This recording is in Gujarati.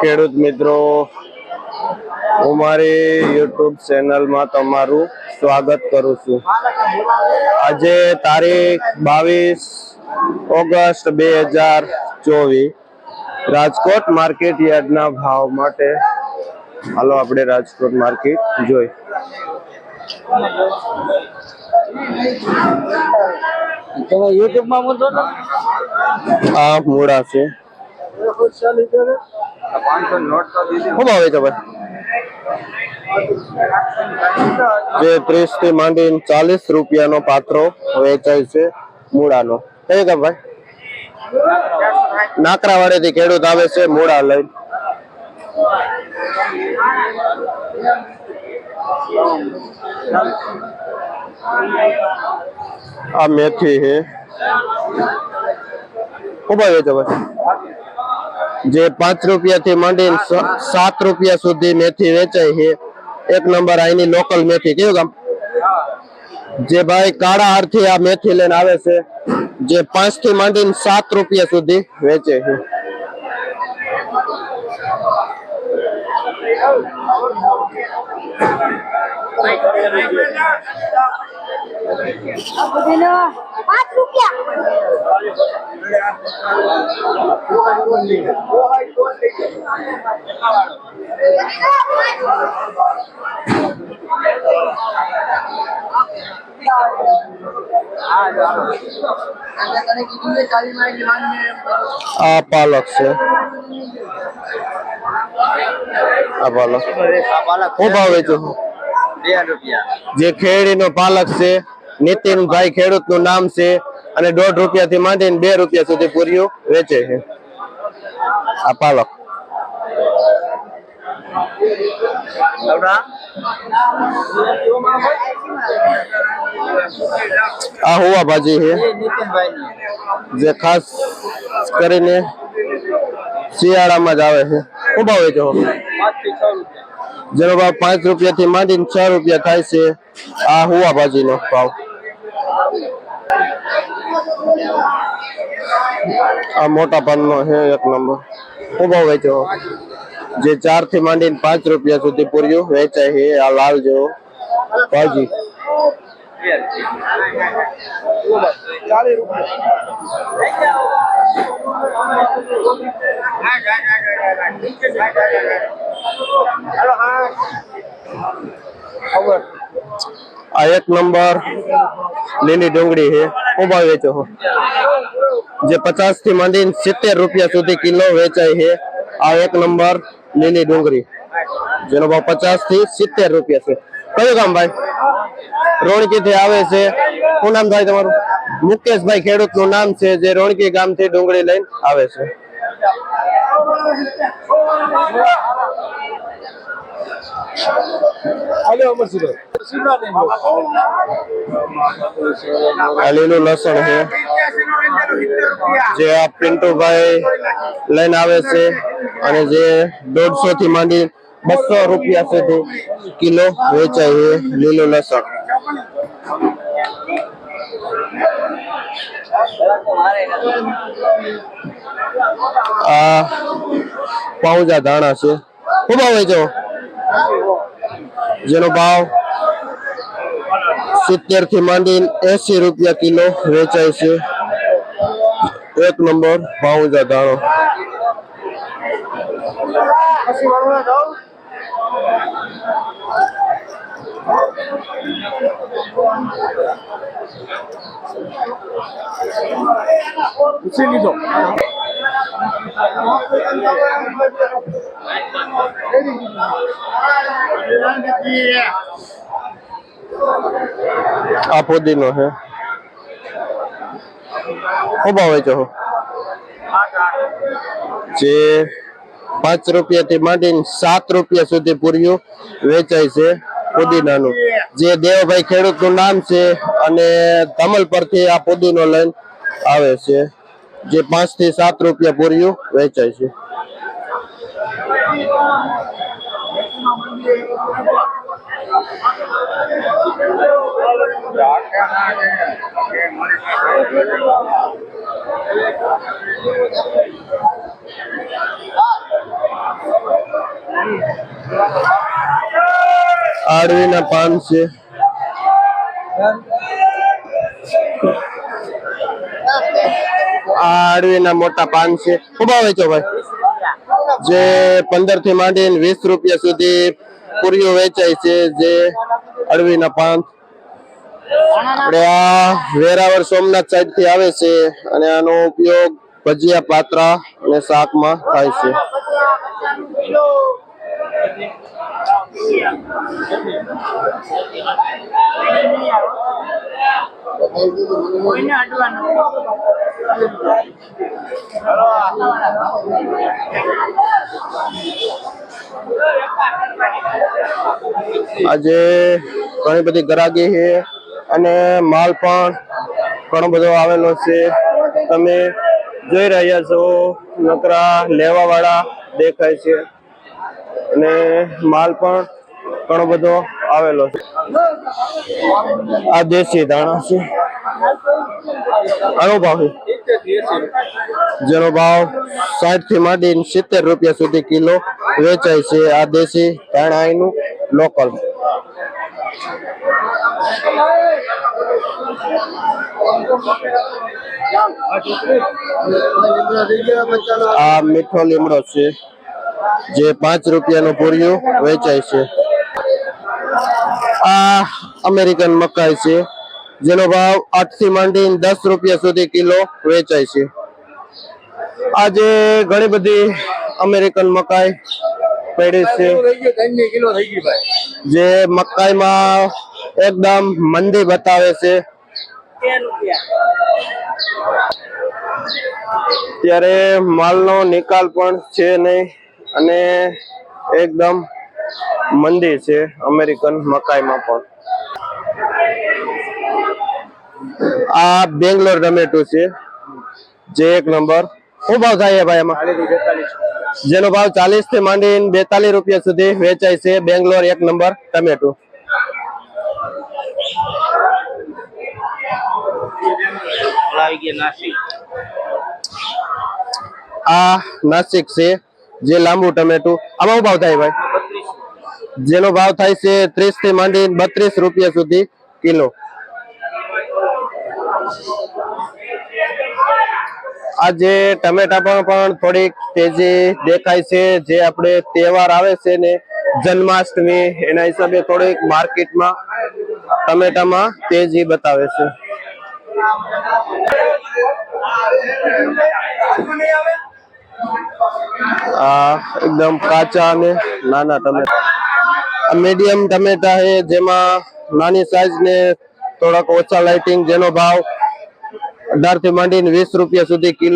ખેડૂત મિત્રો હું મારી યુટ્યુબ ચેનલમાં તમારું સ્વાગત કરું છું. આજે તારીખ બાવીસ ઓગસ્ટ બે હજાર ચોવીસ રાજકોટ માર્કેટ યાર્ડના ભાવ માટે. હાલો આપણે રાજકોટ માર્કેટ જોઈ. તમે યુટ્યુબમાં મૂકો આ મૂળા છે. શું ભાવે છે ભાઈ? જે ત્રીસથી માંડીને ચાલીસ રૂપિયાનો પાત્રો વેચાય છે મૂળાનો. કઈ કે ભાઈ? નાકરાવાડી થી ખેડૂત આવે છે મૂળા લઈ આ મેથી હે ખૂબ છે ભાઈ? જે પાંચ રૂપિયા થી માંડીને સ- સાત રૂપિયા સુધી મેથી વેચાય છે. એક નંબર અહીંની લોકલ મેથી. કયું ગામ? જે ભાઈ કાળા હારથી આ મેથી લઈને આવે છે, જે પાંચથી માંડીને સાત રૂપિયા સુધી વેચે છે. રૂપિયા. આ પાલક છે. આ પાલક. શું ભાવ વેચો? છો? બે રૂપિયા. જે ખેડીનો પાલક છે નીતિનભાઈ ખેડૂતનું નામ છે અને દોઢ રૂપિયા થી માંડીને બે રૂપિયા સુધી પૂરીઓ વેચે છે. આ પાલક. આ હોવા ભાજી છે. જે ખાસ કરીને શિયાળામાં જ આવે છે. શું ભાવ વેચો? જેનો ભાવ પાંચ રૂપિયા થી માંડીને છ રૂપિયા થાય છે. આ હુવા ભાજીનો ભાવ. આ મોટા પાનનો છે એક નંબર. ખૂબ વેચો. જે ચારથી માંડીને પાંચ રૂપિયા સુધી પૂર્યું, વેચાય છે. આ લાલ જેવો. ભાજી. ખબર આ એક નંબર લીલી ડુંગળી છે, ઊભા વેચો છો જે પચાસથી માંડીને સિત્તેર રૂપિયા સુધી કિલો વેચાય છે, આ એક નંબર લીલી ડુંગળી. જેનો ભાવ પચાસથી સિત્તેર રૂપિયા છે. કયું ગામ ભાઈ? રોણકી થી આવે છે. શું નામ થાય તમારું? મુકેશભાઈ ખેડૂતનું નામ છે, જે રોણકી ગામથી ડુંગળી લઈને આવે છે. હાલો અમરસિંહભાઈ આ લીલું લસણ છે. જે આ પિન્ટુભાઈ લઈને આવે છે અને જે દોઢસો થી માંડી બસો રૂપિયા સુધી કિલો વેચાય છે લીલું લસણ. આ પાઉજા ધાણા છે. શું ભાવ વેચો? જેનો ભાવ સિત્તેરથી માંડીને એસી રૂપિયા કિલો વેચાય છે. એક નંબર પાઉજા દાણો લીધો. આ પુદીનો છે શું ભાવ વેચો? જે પાંચ રૂપિયા થી માંડીને સાત રૂપિયા સુધી પૂર્યું વેચાય છે પુદીનાનું જે દેવભાઈ ખેડૂતનું નામ છે અને ધમલ પરથી આ પુદીનો લઈને આવે છે જે પાંચથી સાત રૂપિયા પૂર્યું વેચાય છે. આડવીના પાન છે. આ અળવીના મોટા પાન છે. ભાવ વેચો ભાઈ. જે પંદરથી માંડીને વીસ રૂપિયા સુધી પૂરીઓ વેચાય છે જે અળવીના પાન. આપણે આ વેરાવળ સોમનાથ સાઈડથી આવે છે અને આનો ઉપયોગ ભજીયા, પાત્રા અને શાકમાં થાય છે. આજે ઘણી બધી ગરાગી છે અને માલ પણ ઘણો બધો આવેલો છે. તમે જોઈ રહ્યા છો, નકરા લેવા વાળા દેખાય છે અને માલ પણ ઘણો બધો આવેલો છે. આ દેશી દાણા છે. આનો જેનો ભાવ સાઠથી માંડીને સિત્તેર રૂપિયા સુધી કિલો વેચાય છે આ દેશી અહીંનું લોકલ. આ મીઠો લીમડો છે, જે પાંચ રૂપિયાનું પૂર્યું વેચાય છે. આ અમેરિકન મકાઈ છે. જેનો ભાવ આઠથી માંડીને દસ રૂપિયા સુધી કિલો વેચાય છે. આજે ઘણી બધી અમેરિકન મકાઈ પડી છે. જે મકાઈમાં એકદમ મંદી બતાવે છે. ત્યારે માલનો નિકાલ પણ છે નહીં અને એકદમ મંદી છે અમેરિકન મકાઈમાં પણ. આ બેંગ્લોર ટમેટું છે. જે એક નંબર. શું ભાવ થાય ભાઈ એમાં? જેનો ભાવ ચાલીસથી માંડીને બેતાલીસ રૂપિયા સુધી વેચાય છે. બેંગ્લોર એક નંબર ટમેટું આ નાસિક છે, જે લાંબુ ટમેટું. આમાં શું ભાવ થાય ભાઈ? જેનો ભાવ થાય છે ત્રીસથી માંડીને બત્રીસ રૂપિયા સુધી કિલો. આજે ટમેટા પણ પણ થોડીક તેજી દેખાય છે. જે આપણે તહેવાર આવે છે ને જન્માષ્ટમી, એના હિસાબે થોડીક માર્કેટમાં ટમેટામાં તેજી બતાવે છે. આ એકદમ કાચા અને નાના ટમેટા. મીડિયમ ટમેટા છે જેમાં નાની સાઈઝ ને થોડાક ઓછા લાઇટિંગ જેનો ભાવ અઢારથી માંડીને વીસ રૂપિયા સુધી કિલો